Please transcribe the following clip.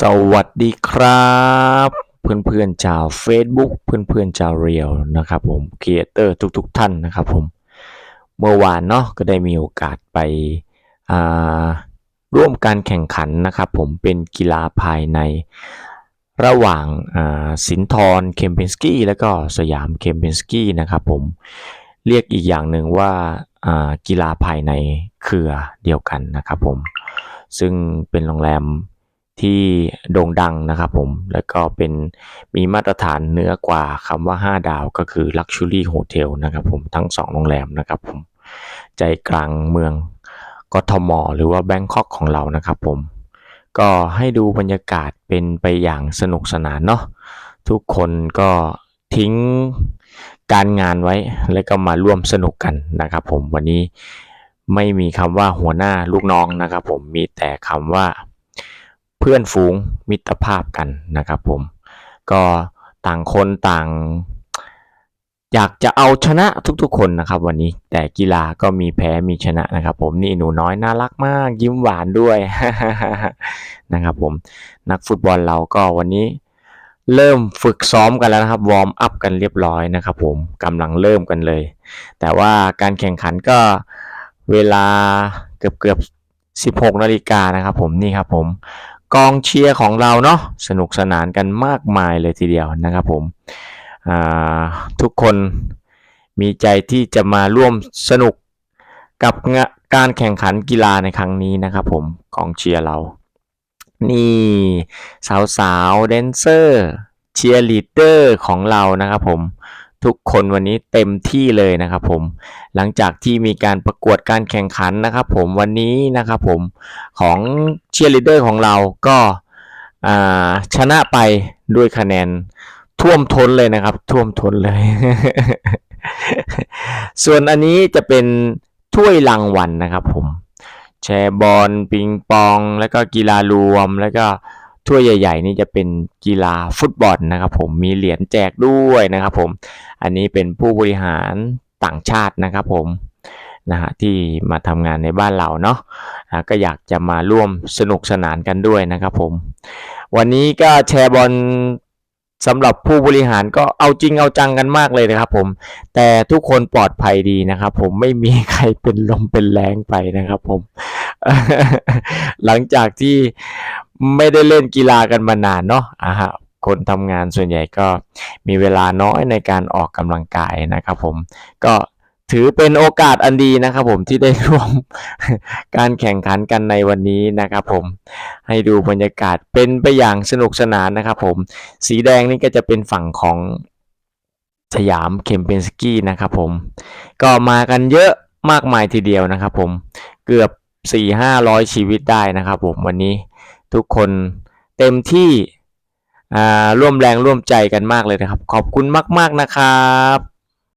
สวัสดีครับ เพื่อนๆชาว Facebook เพื่อนๆชาวเรียวนะครับผมครีเอเตอร์ทุกๆ ท่านนะครับผมเมื่อวานเนาะก็ได้มีโอกาสไปร่วมการแข่งขันนะครับผมเป็นกีฬาภายในระหว่างสินทรเคมเปนสกี้และก็สยามเคมเปนสกี้นะครับผมเรียกอีกอย่างหนึ่งว่ากีฬาภายในเครือเดียวกันนะครับผมซึ่งเป็นโรงแรม ที่โด่งดังนะครับผม แล้วก็เป็นมีมาตรฐานเหนือกว่าคำว่า 5 ดาวก็คือ Luxury Hotel นะครับผมทั้ง 2 โรงแรมนะครับผม ใจกลางเมืองกทม หรือว่าแบงคอกของเรานะครับผม ก็ให้ดูบรรยากาศเป็นไปอย่างสนุกสนานเนาะทุกคนก็ทิ้งการงานไว้ แล้วก็มาร่วมสนุกกันนะครับผมวันนี้ไม่มีคำว่าหัวหน้าลูกน้องนะครับผมมีแต่คำว่า พื่อนฝูงมิตรภาพกันนะครับผม ก็ต่างคนต่าง อยากจะเอาชนะทุกๆ คนนะครับ วันนี้แต่กีฬาก็มีแพ้มีชนะนะครับ ผมนี่หนูน้อยน่ารักมาก ยิ้มหวานด้วยนะครับผมนักฟุตบอลเราก็วันนี้เริ่มฝึกซ้อมกันแล้วนะครับ วอร์มอัพกันเรียบร้อยนะครับผมกำลังเริ่มกันเลย แต่ว่าการแข่งขันก็เวลาเกือบเกือบ16นาฬิกานะครับผมนี่ครับผม กองเชียร์ของเราเนาะสนุกสนานกันมากมายเลยทีเดียวนะครับผมทุกคนมีใจที่จะมาร่วมสนุกกับงะการแข่งขันกีฬาในครั้งนี้นะครับผมกองเชียร์เรา นี่สาวๆแดนเซอร์เชียร์ลีดเดอร์ของเรานะครับผม ทุกคนวันนี้เต็มที่เลยนะครับผมหลังจากที่มีการประกวดการแข่งขันนะครับผมวันนี้นะครับผมของเชียร์ลีดเดอร์ของเราก็าชนะไปด้วยคะแนนท่วมท้นเลยนะครับ ท่วมท้นเลย ส่วนอันนี้จะเป็นถ้วยรางวัลนะครับผมแชร์บอลปิงปอง แล้วก็กีฬารวมแล้วก็ ถ้วยใหญ่ๆ นี่จะเป็นกีฬาฟุตบอลนะครับผมมีเหรียญแจกด้วยนะครับผมอันนี้เป็นผู้บริหารต่างชาตินะครับผมนะฮะที่มาทำงานในบ้านเราเนาะะก็อยากจะมาร่วมสนุกสนานกันด้วยนะครับผม วันนี้ก็แชร์บอลสำหรับผู้บริหารก็เอาจริงเอาจังกันมากเลยนะครับผม แต่ทุกคนปลอดภัยดีนะครับผมไม่มีใครเป็นลมเป็นแรงไปนะครับผม หลังจากที่ ไม่ได้เล่นกีฬากันมานานเนาะอ่าฮะคนทำงานส่วนใหญ่ก็มีเวลาน้อยในการออกกำลังกายนะครับผมก็ถือเป็นโอกาสอันดีนะครับผมที่ได้ร่วมการแข่งขันกันในวันนี้นะครับผมให้ดูบรรยากาศเป็นไปอย่างสนุกสนานนะครับผมสีแดงนี่ก็จะเป็นฝั่งของสยามเคมเปนสกี้นะครับผมก็มากันเยอะมากมายทีเดียวนะครับผมเกือบ 4-500 ชีวิตได้นะครับผมวันนี้ ทุกคนเต็มที่ร่วมแรงร่วมใจกันมากเลยนะครับ ขอบคุณมาก ๆนะครับ